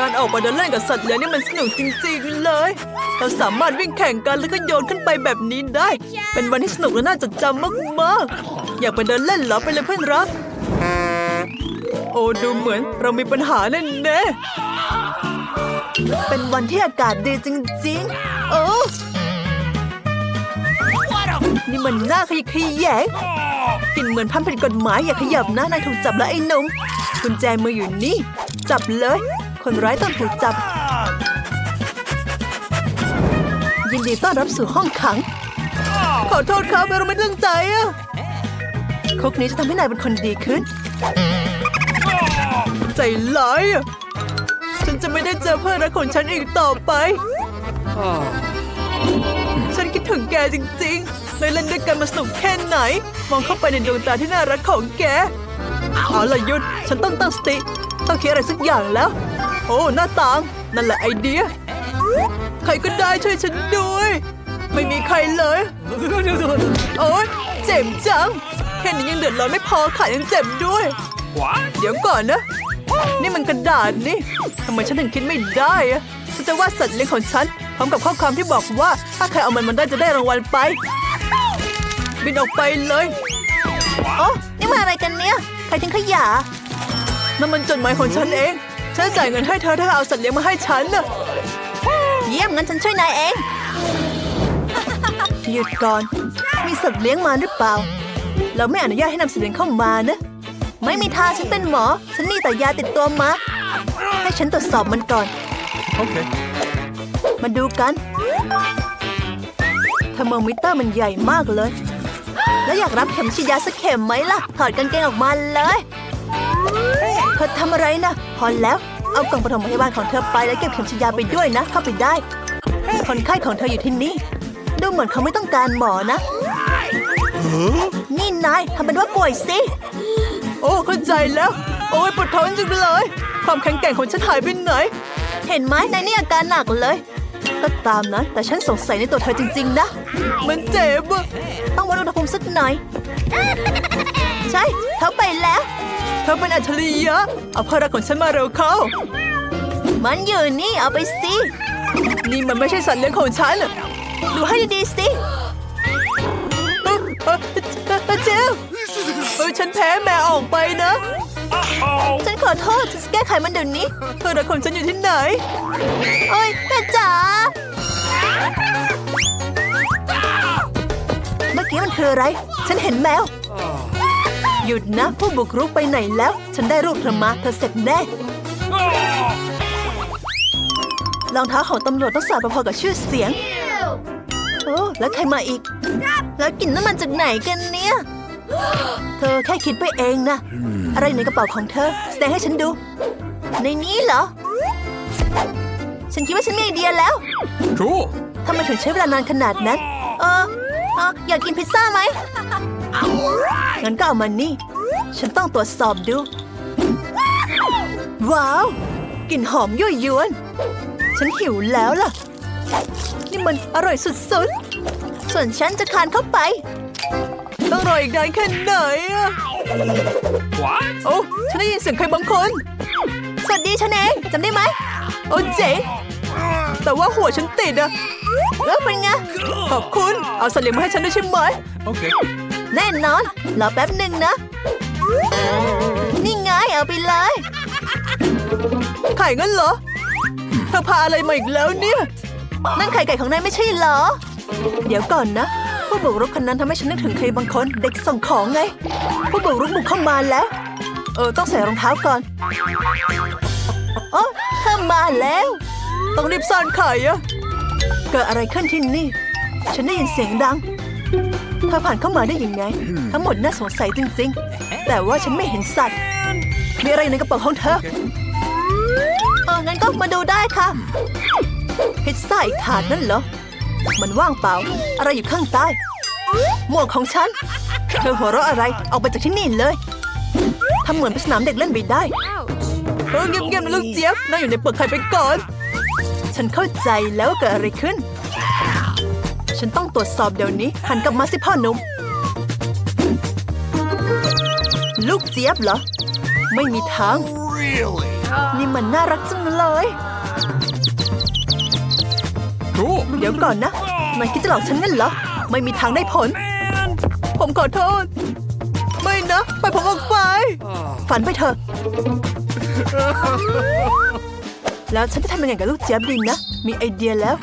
การออกมาเดินเล่นกับสัตว์เลี้ยงนี่มันสนุกจริงๆเลย เราสามารถวิ่งแข่งกันแล้วก็โยนขึ้นไปแบบนี้ได้ เป็นวันที่สนุกและน่าจดจำมากๆ อยากไปเดินเล่นเหรอไปเลยเพื่อนรัก โอ้ดูเหมือนเรามีปัญหาแน่นๆเป็นวันที่อากาศดีจริงๆ โอ้ นี่มันหน้าขยะแขยงกลินเหมือนพันผิดกฎหมายอย่าขยับนะนายถูกจับแล้วไอ้นุ่มกุญแจมืออยู่นี่ จับเลย คนร้ายต้องถูกจับ ยินดีต้อนรับสู่ห้องขัง ขอโทษครับเราไม่ตั้งใจอะคุกนี้จะทำให้นายเป็นคนดีขึ้น ใจร้ายอะฉันจะไม่ได้เจอเพื่อนรักของฉันอีกต่อไป ฉันคิดถึงแกจริงๆเลยเล่นด้วยกันมาสนุกแค่ไหน มองเข้าไปในดวงตาที่น่ารักของแก เอาละหยุด ฉันต้องตั้งสติ ต้องคิดอะไรสักอย่างแล้ว โอ้หน้าต่าง นั่นแหละไอเดีย ใครก็ได้ช่วยฉันด้วย ไม่มีใครเลย โอ๊ยเจ็บจัง แค่นี้ยังเดือดร้อนไม่พอขายังเจ็บด้วย What? เดี๋ยวก่อนนะ นี่มันกระดาษนี่ทำไมฉันถึงคิดไม่ได้อะฉันจะวาดสัตว์เลี้ยงของฉัน พร้อมกับข้อความที่บอกว่า ถ้าใครเอามันมันได้จะได้รางวัลไป บินออกไปเลยโอ้นี่มาอะไรกันเนี่ย ใครทิ้งขยะนั่นมันจดหมายของฉันเอง ฉันจะจ่ายเงินให้เธอถ้าเอาสัตว์เลี้ยงมาให้ฉันน่ะเยี่ยมงั้นฉันช่วยนายเอง หยุดก่อน มีสัตว์เลี้ยงมาหรือเปล่า เราไม่อนุญาตให้นำสัตว์เลี้ยงเข้ามานะ ไม่มีทางฉันเป็นหมอ ฉันมีแต่ยาติดตัวมา ให้ฉันตรวจสอบมันก่อน Okay. มาดูกันเทอร์โมมิเตอร์มันใหญ่มากเลย แล้วอยากรับเข็มฉีดยาสักเข็มไหมล่ะ ถอดกางเกงออกมาเลย เธอทำอะไรนะ พอแล้ว เอากล่องปฐมพยาบาลของเธอไปแล้วเก็บเข็มฉีดยาไปด้วยนะ เข้าไปได้ คนไข้ของเธออยู่ที่นี่ ดูเหมือนเขาไม่ต้องการหมอนะ นี่นายทำเป็นว่าป่วยสิ โอ้เข้าใจแล้ว โอ้ยปวดท้องจังเลย ความแข็งแกร่งของฉันหายไปไหน เห็นไหมนายนี่อาการหนักเลย ก็ตามนั้นแต่ฉันสงสัยในตัวเธอจริง ๆ นะ มันเจ็บอะต้องวัดอุณหภูมิสักหน่อย ใช่เธอไปแล้ว เธอเป็นอัจฉริยะเอาพลังของฉันมาเร็วเข้า มันอยู่นี่เอาไปสิ นี่มันไม่ใช่สัตว์เลี้ยงของฉันอะดูให้ดีๆสิเอ้อเอ้อเอ้อเอ้อเจลเออฉันแพ้แม่ออกไปนะ Oh. ฉันขอโทษฉันจะแก้ไขมันเดี๋ยวนี้เพื่อนรักของฉันอยู่ที่ไหนเอ้ยแม่จ๋าเมื่อกี้มันคืออะไร ฉันเห็นแมว หยุดนะผู้บุกรุกไปไหนแล้ว ฉันได้รูปเธอมาเธอเสร็จแน่ Oh. รองเท้าของตำรวจต้องสาดพอๆกับชื่อเสียง โอ้แล้วใครมาอีก แล้วกลิ่นน้ำมันจากไหนกันเนี่ย เธอแค่คิดไปเองนะ อะไรในกระเป๋าของเธอ แสดงให้ฉันดู ในนี้เหรอ ฉันคิดว่าฉันมีไอเดียแล้ว Cool. ทำไมถึงใช้เวลานานขนาดนั้น เออเอออยากกินพิซซ่าไหม งั้นก็เอามานี่ ฉันต้องตรวจสอบดู ว้าว กลิ่นหอมยั่วยวน ฉันหิวแล้วล่ะ นี่มันอร่อยสุดๆ ส่วนฉันจะคานเข้าไป ต้องรออีกนานแค่ไหนอะ What? โอ้ฉันได้ยินเสียงใครบางคน สวัสดีฉันเองจำได้ไหม โอ้เจ๋งแต่ว่าหัวฉันติดอะแล้วเป็นไง ขอบคุณ เอาสลิมมาให้ฉันด้วยใช่ไหม Okay. แน่นอน รอแป๊บหนึ่งนะ นี่ไงเอาไปเลยไข่งั้นเหรอเธอพาอะไรมาอีกแล้วเนี่ย นั่นไข่ไก่ของนายไม่ใช่เหรอ เดี๋ยวก่อนนะ ผู้บุกรุกคนนั้นทำให้ฉันนึกถึงใครบางคน เด็กส่งของไง ผู้บุกรุกบุกเข้ามาแล้ว เออ ต้องใส่รองเท้าก่อนอ๋อเธอมาแล้ว ต้องรีบซ่อนไข่อะเกิดอะไรขึ้นที่นี่ ฉันได้ยินเสียงดัง เธอผ่านเข้ามาได้ยังไง ทั้งหมดน่าสงสัยจริงๆ แต่ว่าฉันไม่เห็นสัตว์ มีอะไรอยู่ในกระเป๋าของเธอเอองั้นก็มาดูได้ค่ะ พิซซ่าอีกถาดนั่นเหรอ มันว่างเปล่า อะไรอยู่ข้างใต้ หมวกของฉัน เธอหัวเราะอะไร ออกไปจากที่นี่เลย ทำเหมือนเป็นสนามเด็กเล่นไปได้เออเงียบๆนะลูกเจี๊ยบน่าอยู่ในเปลือกไข่ไปก่อน ฉันเข้าใจแล้วว่าเกิดอะไรขึ้น ฉันต้องตรวจสอบเดี๋ยวนี้ หันกลับมาสิพ่อหนุ่ม ลูกเจี๊ยบเหรอ ไม่มีทาง Really? นี่มันน่ารักจังเลย Cool. เดี๋ยวก่อนนะนายคิดจะหลอกฉันงั้นเหรอ ไม่มีทางได้ผล Man. ผมขอโทษ ไม่นะไปล่อยผมออกไป ฝันไปเถอะ แล้วฉันจะทำยังไงกับลูกเจี๊ยบดีนะ มีไอเดียแล้ว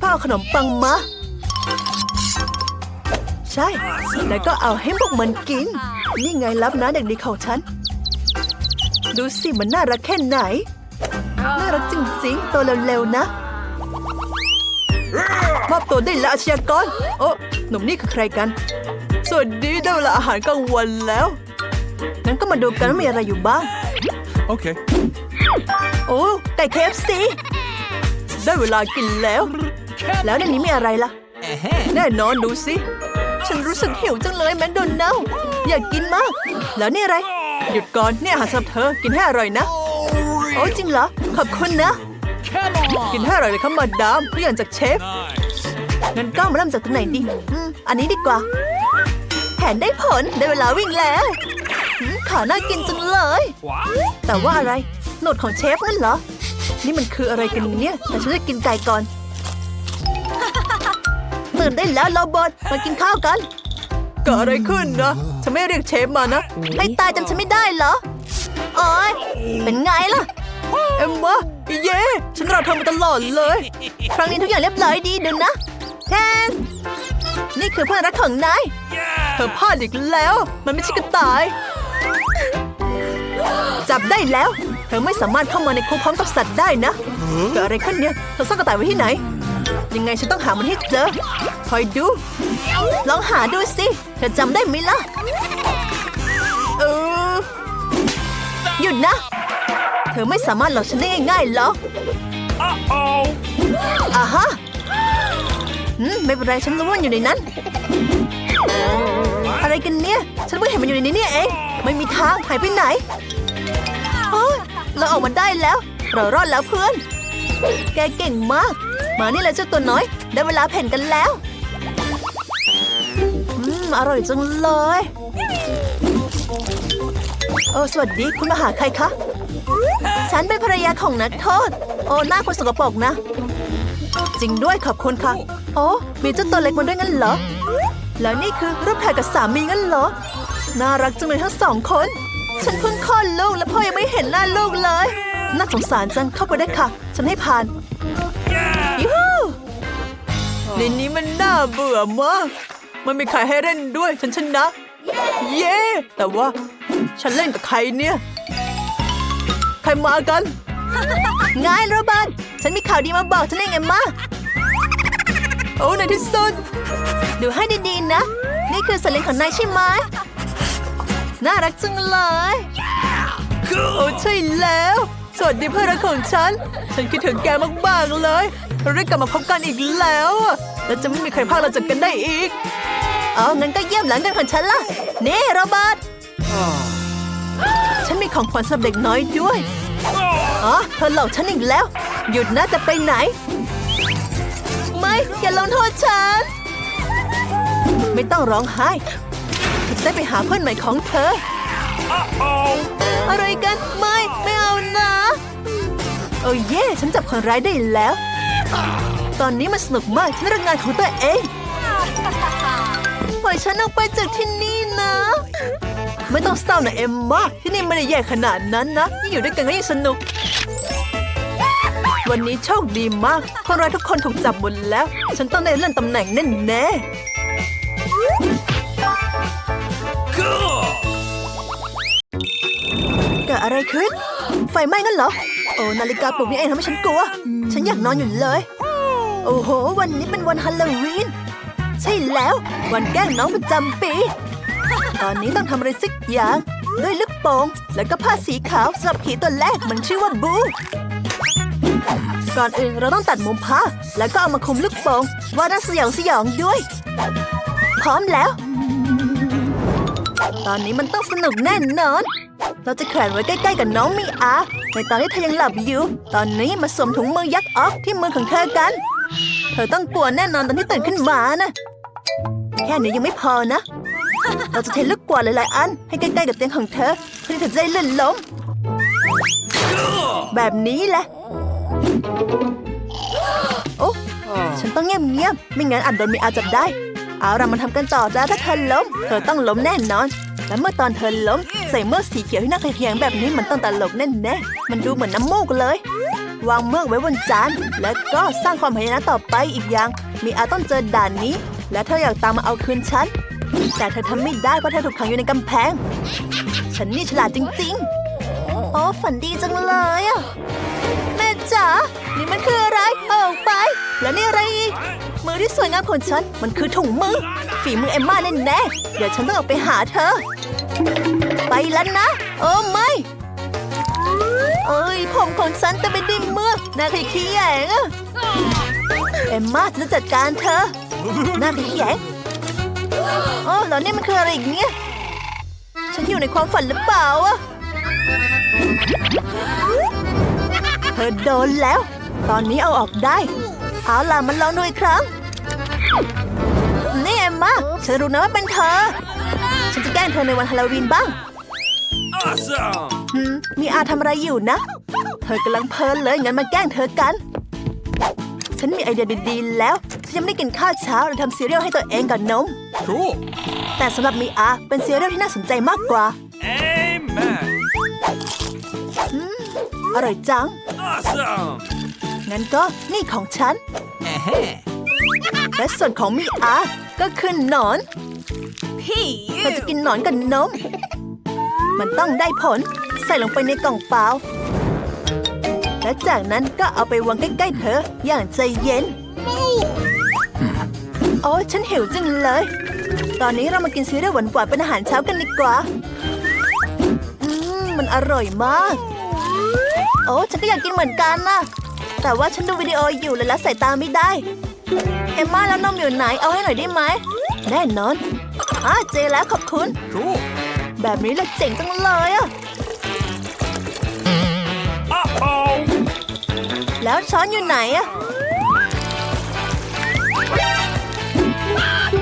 ป้าเอาขนมปังมาใช่ แล้วก็เอาให้พวกมันกิน นี่ไงรับนะเด็กดีของฉัน ดูสิมันน่ารักแค่ไหน น่ารักจริงๆโตเร็วๆนะ มอบตัวได้แล้วอาชญากร โอ้หนุ่มนี่คือใครกัน สวัสดีได้เวลาอาหารกลางวันแล้ว งั้นก็มาดูกันว่ามีอะไรอยู่บ้าง Okay. โอ้ไก่เคฟซีได้เวลากินแล้ว แล้วในนี้มีอะไรล่ะ แน่นอนดูสิ ฉันรู้สึกหิวจังเลยแมคโดนัลอยากกินมาก แล้วนี่อะไร หยุดก่อนเนี่ยอาหารสำหรับเธอกินให้อร่อยนะ โอ้จริงเหรอ ขอบคุณนะ กินให้อร่อยเลยครับมาดามทุกอย่างจากเชฟงั้นก็มาเริ่มจากตรงไหนดีอืมอันนี้ดีกว่า แผนได้ผลได้เวลาวิ่งแล้วขาน่ากินจังเลย แต่ว่าอะไรโหนดของเชฟนั่นเหรอ นี่มันคืออะไรกันเนี่ย แต่ฉันจะกินไก่ก่อน ตื่นได้แล้วโรบอทมากินข้าวกัน เกิดอะไรขึ้นนะฉันไม่เรียกเชฟมานะให้ตายจำฉันไม่ได้เหรอโอ้ยเป็นไงล่ะ เอ็มวะเย้ ฉันรอเธอมาตลอดเลย ครั้งนี้ทุกอย่างเรียบร้อยดีเดูนะแทนนี่คือเพื่อนรักของนายเธอพลาดอีกแล้ว มันไม่ใช่กระต่าย จับได้แล้ว เธอไม่สามารถเข้ามาในคุกพร้อมกับสัตว์ได้นะเกิดอะไรขึ้นเนี่ยเธอซ่อนกระต่ายไว้ที่ไหน ยังไงฉันต้องหามันให้เจอ คอยดู ลองหาดูสิ เธอจำได้ไหมล่ะ เออ หยุดนะ เธอไม่สามารถหลอกฉันได้ง่ายๆหรอก Uh-oh. อ่าฮะอืมไม่เป็นไรฉันรู้ว่ามันอยู่ในนั้น อะไรกันเนี่ย ฉันเพิ่งเห็นมันอยู่ในนี้เนี่ยเอง ไม่มีทางหายไปไหนโอ้ยเราออกมาได้แล้ว เรารอดแล้วเพื่อน แกเก่งมาก มานี่เลยเจ้าตัวน้อย ได้เวลาแผ่นกันแล้ว อืม อร่อยจังเลยโอ้สวัสดีคุณมาหาใครคะ ฉันเป็นภรรยาของนักโทษ โอ้หน้าคนสกปรกนะ จริงด้วยขอบคุณค่ะ โอ้มีเจ้าตัวเล็กมาด้วยงั้นเหรอ แล้วนี่คือรูปถ่ายกับสามีงั้นเหรอ น่ารักจังเลยทั้งสองคน ฉันเพิ่งคลอดลูกและพ่อยังไม่เห็นหน้าลูกเลย น่าสงสารจังเข้าไปได้ค่ะ ฉันให้ผ่าน Yeah. ยูฮูในนี้มันน่าเบื่อมาก มันมีใครให้เล่นด้วย ฉันชนะ เย้แต่ว่า ฉันเล่นกับใครเนี่ย ใครมากันไงโรบันฉันมีข่าวดีมาบอกฉันเองไงมาโอ้ในที่สุดดูให้ดีๆนะ นี่คือสัตว์เลี้ยงของนายใช่ไหมน่ารักจังเลยโอ้ใช่แล้ว สวัสดีเพื่อนรักของฉัน ฉันคิดถึงแกมากๆเลยเราได้กลับมาพบกันอีกแล้ว และจะไม่มีใครพากเราจากกันได้อีก เอางั้นก็เยี่ยมหลังกันของฉันล่ะนี่โรเบิร์ตฉันมีของขวัญสำหรับเด็กน้อยด้วยอ๋อเธอหลอกฉันอีกแล้ว หยุดนะจะไปไหน ไม่อย่าลงโทษฉัน ไม่ต้องร้องไห้เธอได้ไปหาเพื่อนใหม่ของเธอ อะไรกันไม่ไม่ โอ้เย่ฉันจับคนร้ายได้แล้ว ตอนนี้มันสนุกมากฉันรักงานของตัวเองปล่อยฉันออกไปจากที่นี่นะ ไม่ต้องเศร้านะเอ็มมาที่นี่ไม่ได้แย่ขนาดนั้นนะยิ่งอยู่ด้วยกันก็ยิ่งสนุก วันนี้โชคดีมาก คนร้ายทุกคนถูกจับหมดแล้ว ฉันต้องได้เลื่อนตำแหน่งแน่แน่ๆ Cool. เกิดอะไรขึ้น ไฟไหม้งั้นเหรอ โอ้นาฬิกาปลุกนี่เองทำให้ฉันกลัว ฉันอยากนอนอยู่เลย โอ้โห วันนี้เป็นวันฮาโลวีน ใช่แล้ว วันแกล้งน้องประจำปี ตอนนี้ต้องทำอะไรสักอย่าง ด้วยลูกโป่งแล้วก็ผ้าสีขาวสำหรับผีตัวแรกมันชื่อว่าบูก่อนอื่นเราต้องตัดมุมผ้า แล้วก็เอามาคลุมลูกโป่งว่าน่าสยองสยองด้วย พร้อมแล้ว ตอนนี้มันต้องสนุกแน่นอน เราจะแขวนไว้ใกล้ๆกับน้องมีอาในตอนที่เธอยังหลับอยู่ ตอนนี้มาสวมถุงมือยักษ์ออกที่มือของเธอกัน เธอต้องกลัวแน่นอนตอนที่ตื่นขึ้นมานะ แค่นี้ยังไม่พอนะ เราจะเทลูกกวาดหลายๆอัน ให้ใกล้ๆกับเตียงของเธอเพื่อที่เธอจะได้ลื่นล้ม แบบนี้แหละ โอ้ ฉันต้องเงียบๆ ไม่งั้นอาจโดนมีอาจับได้ เอาเรามาทำกันต่อจ้าถ้าเธอล้ม เธอต้องล้มแน่นอน และเมื่อตอนเธอล้ม ใส่เมือกสีเขียวที่น่าเคียงแบบนี้มันต้องตลกแน่ๆมันดูเหมือนน้ำมูกเลย วางเมือกไว้บนจาน แล้วก็สร้างความพยายามต่อไปอีกอย่าง มีอาต้องเจอด่านนี้ และเธออยากตามมาเอาคืนฉัน แต่เธอทำไม่ได้เพราะเธอถูกขังอยู่ในกำแพง ฉันนี่ฉลาดจริงๆ โอ้ฝันดีจังเลยอะแม่จ๋านี่มันคืออะไรเอาออกไป แล้วนี่อะไรอีก มือที่สวยงามของฉันมันคือถุงมือ ฝีมือเอมมาแน่ๆเดี๋ยวฉันต้องออกไปหาเธอ ไปแล้วนะ โอ้ไม่เอ้ยผมของฉันจะไปดิ้มเมือน่าขยขี้แยงอะเอมมาจะจัดการเธอน่าขยแยงโอ้แล้วนี่มันคืออะไรอีกเนี่ย ฉันอยู่ในความฝันหรือเปล่าอะเธอโดนแล้ว ตอนนี้เอาออกได้ เอาล่ะมันลองดูอีกครั้ง นี่เอมมาฉันรู้นะว่าเป็นเธอ ฉันจะแกล้งเธอในวันฮาโลวีนบ้าง Awesome! หืมมีอาทำอะไรอยู่นะ เธอกำลังเพลินเลยงั้นมาแกล้งเธอกัน ฉันมีไอเดียดีๆแล้วฉันยังไม่ได้กินข้าวเช้าเลยทำซีเรียลให้ตัวเองกับนม Cool! แต่สำหรับมีอาเป็นซีเรียลที่น่าสนใจมากกว่า Amen! อร่อยจัง Awesome! งั้นก็นี่ของฉัน และส่วนของมีอาก็คือหนอนเธอจะกินหนอนกับนม มันต้องได้ผล ใส่ลงไปในกล่องเปล่า และจากนั้นก็เอาไปวางใกล้ๆเธอ อย่างใจเย็น โอ้ฉันหิวจังเลย ตอนนี้เรามากินซีเรียลหวานๆเป็นอาหารเช้ากันดีกว่า อืม มันอร่อยมาก โอ้ฉันก็อยากกินเหมือนกันนะแต่ว่าฉันดูวิดีโออยู่เลยละสายตาไม่ได้ เอมม่าแล้วนมอยู่ไหนเอาให้หน่อยได้ไหม แน่นอนอ่าเจอแล้วขอบคุณ Cool! แบบนี้ละเจ๋งจังเลยอะ Uh-oh! แล้วช้อนอยู่ไหนอะ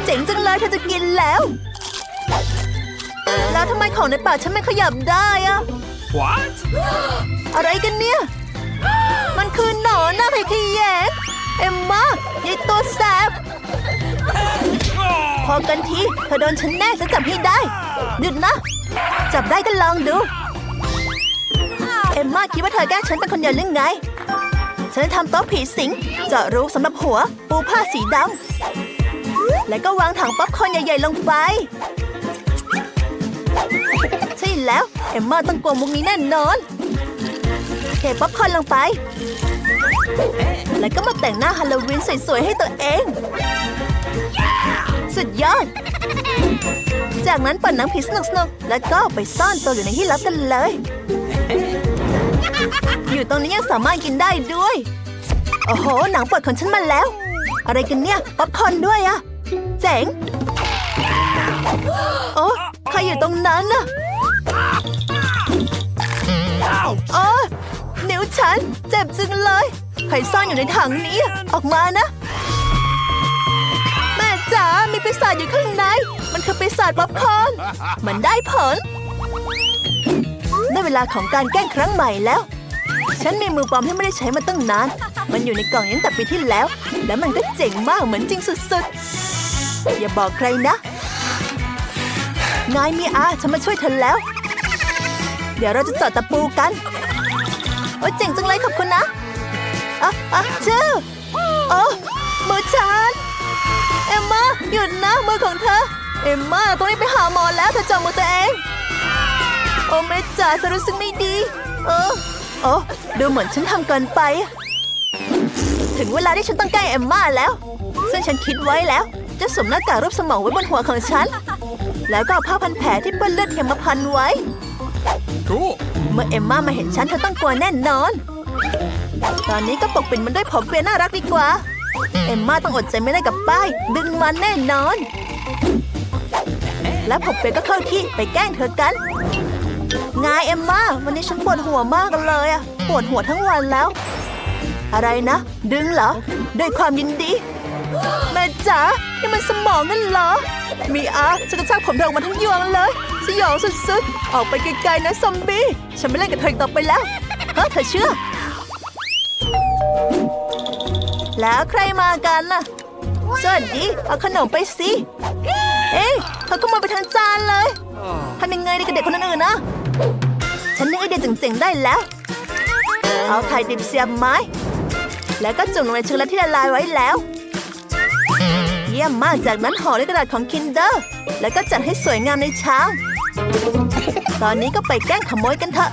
เจ๋งจังเลยเธอจะกินแล้ว แล้วทำไมของในปากฉันไม่ขยับได้อะ What? อะไรกันเนี่ย มันคือหนอนนะไผ่ขี้แยง เอ็มมายายตัวแสบ พอกันที เธอโดนฉันแน่ฉันจับให้ได้ หยุดนะ จับได้ก็ลองดู เอ็มมาคิดว่าเธอแกล้งฉันเป็นคนเดียวหรือไง ฉันจะทำโต๊ะผีสิงเจาะรูสำหรับหัว ปูผ้าสีดำ แล้วก็วางถังป๊อปคอร์นใหญ่ๆลงไป ใช่แล้ว เอ็มมาต้องกลัวมุกนี้แน่นอนเทป๊อปคอร์นลงไป แล้วก็มาแต่งหน้าฮาโลวีนสวยๆให้ตัวเอง สุดยอด จากนั้นปิดหนังผีสนุกๆแล้วก็ไปซ่อนตัวอยู่ในที่ลับกันเลย อยู่ตรงนี้ยังสามารถกินได้ด้วย โอ้โห หนังปิดของฉันมาแล้ว อะไรกันเนี่ย ป๊อปคอนด้วยอะเจ๋ง โอ้ใครอยู่ตรงนั้นน่ะโอ้นิ้วฉัน เจ็บจึงเลย ใครซ่อนอยู่ในถังนี้ ออกมานะ แม่จ๋ามีปีศาจอยู่ข้างใน มันคือปีศาจป๊อปคอนมันได้ผล ได้เวลาของการแกล้งครั้งใหม่แล้ว ฉันมีมือปลอมที่ไม่ได้ใช้มาตั้งนาน มันอยู่ในกล่องตั้งแต่ปีที่แล้ว และมันก็เจ๋งมากเหมือนจริงสุดๆ อย่าบอกใครนะ นายมีอาฉันมาช่วยเธอแล้ว เดี๋ยวเราจะเจาะตะปูกัน โอ้เจ๋งจังเลยขอบคุณนะ อะอะชื่อโอ้มือฉัน เอมมาหยุดนะมือของเธอ เอมมาต้องรีบไปหาหมอแล้วเธอจับมือตัวเอง โอ้แม่จ๋าฉันรู้สึกไม่ดี เออโอ้ดูเหมือนฉันทำเกินไป ถึงเวลาที่ฉันต้องแกล้เอมมาแล้ว ซึ่งฉันคิดไว้แล้ว จะสวมหน้ากากรูปสมองไว้บนหัวของฉัน แล้วก็เอาผ้าพันแผลที่เปื้อนเลือดเทียมมาพันไว้ เมื่อเอมมามาเห็นฉันเธอต้องกลัวแน่นอน ตอนนี้ก็ปกปิดมันด้วยผมเปียน่ารักดีกว่า เอมมาต้องอดใจไม่ได้กับป้าย ดึงมันแน่นอน และผมเปียก็เข้าที่ไปแกล้งเธอกันไงเอมมาวันนี้ฉันปวดหัวมากเลยอะปวดหัวทั้งวันแล้ว อะไรนะ ดึงเหรอ ด้วยความยินดี แม่จ๋านี่มันสมองนั่นเหรอ มีอาฉันกระชากผมเธอออกมาทั้งยวงเลย สยองสุดๆ ออกไปไกลๆนะซอมบี้ ฉันไม่เล่นกับเธออีกต่อไปแล้ว เฮ้เธอเชื่อ แล้วใครมากันน่ะ สวัสดี เอาขนมไปสิ เอ๊ะเธอขโมยไปทั้งจานเลยทำยังไงดีกับเด็กคนอื่นๆนะ ฉันนึกไอเดียเจ๋งๆได้แล้ว เอาไข่ดิบเสียบไม้ แล้วก็จุ่มลงในช็อกโกแลตที่ละลายไว้แล้ว เยี่ยมมากจากนั้นห่อด้วยกระดาษของ Kinder แล้วก็จัดให้สวยงามในชามตอนนี้ก็ไปแกล้งขโมยกันเถอะ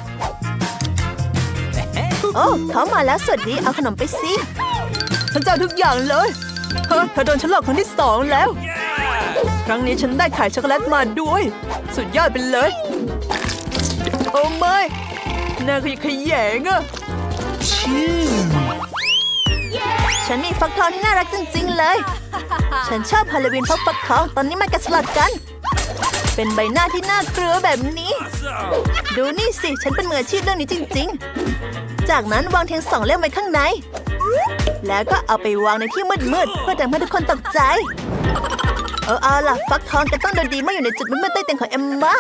โอ้เขามาแล้วสวัสดีเอาขนมไปสิฉันจะเอาทุกอย่างเลยเฮ้ยเธอโดนฉันหลอกครั้งที่สองแล้ว ครั้งนี้ฉันได้ไข่ช็อกโกแลตมาด้วย สุดยอดไปเลย โอ้ไม่น่าขยะแขยงอะฉันมีฟักทองที่น่ารักจริง ๆ เลย ฉันชอบฮาโลวีนเพราะฟักทองตอนนี้มาแกะสลัดกัน เป็นใบหน้าที่น่ากลัวแบบนี้ Awesome. ดูนี่สิ ฉันเป็นมืออาชีพเรื่องนี้จริง ๆ จากนั้นวางเทียนสองเล่มไว้ข้างใน แล้วก็เอาไปวางในที่มืดๆเพื่อทำให้ทุกคนตกใจ เออเอาล่ะ ฟักทองจะต้องโดนดีเมื่ออยู่ในจุดมืดๆใต้เตียงของเอมมา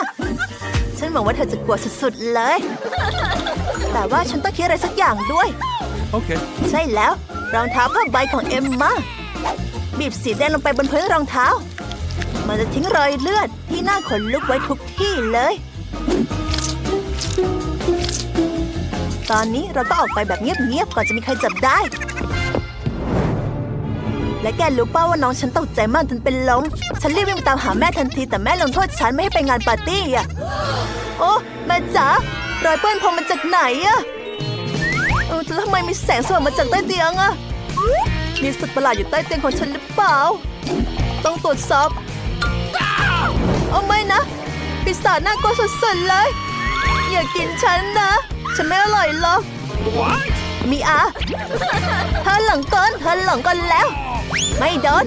ฉันหวังว่าเธอจะกลัวสุดๆเลย แต่ว่าฉันต้องคิดอะไรสักอย่างด้วย Okay. ใช่แล้ว รองเท้าผ้าใบของเอมมาบีบสีแดงลงไปบนพื้นรองเท้า มันจะทิ้งรอยเลือดที่น่าขนลุกไว้ทุกที่เลย ตอนนี้เราก็ออกไปแบบเงียบๆก่อนจะมีใครจับได้ และแกรู้ป้าว่าน้องฉันตกใจมากจนเป็นลม ฉันรีบวิ่งตามหาแม่ทันทีแต่แม่ลงโทษฉันไม่ให้ไปงานปาร์ตี้อะ โอ้แม่จ๋ารอยเปื้อนพรมมาจากไหนอะเออแล้วทำไมมีแสงสว่างมาจากใต้เตียงอะมีสัตว์ประหลาดอยู่ใต้เตียงของฉันหรือเปล่า ต้องตรวจสอบเอาไม่นะ ปีศาจน่ากลัวสุดๆเลย อย่ากินฉันนะ ฉันไม่อร่อยหรอก What? มีอาเธอหลงกลเธอหลงกลแล้ว ไม่โดน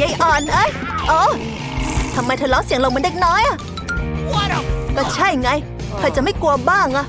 ยายอ่อนเอ้ยโอ้ทำไมเธอร้องเสียงลงเหมือนเด็กน้อยอะ What a ก็ใช่ไงใครจะไม่กลัวบ้างอะ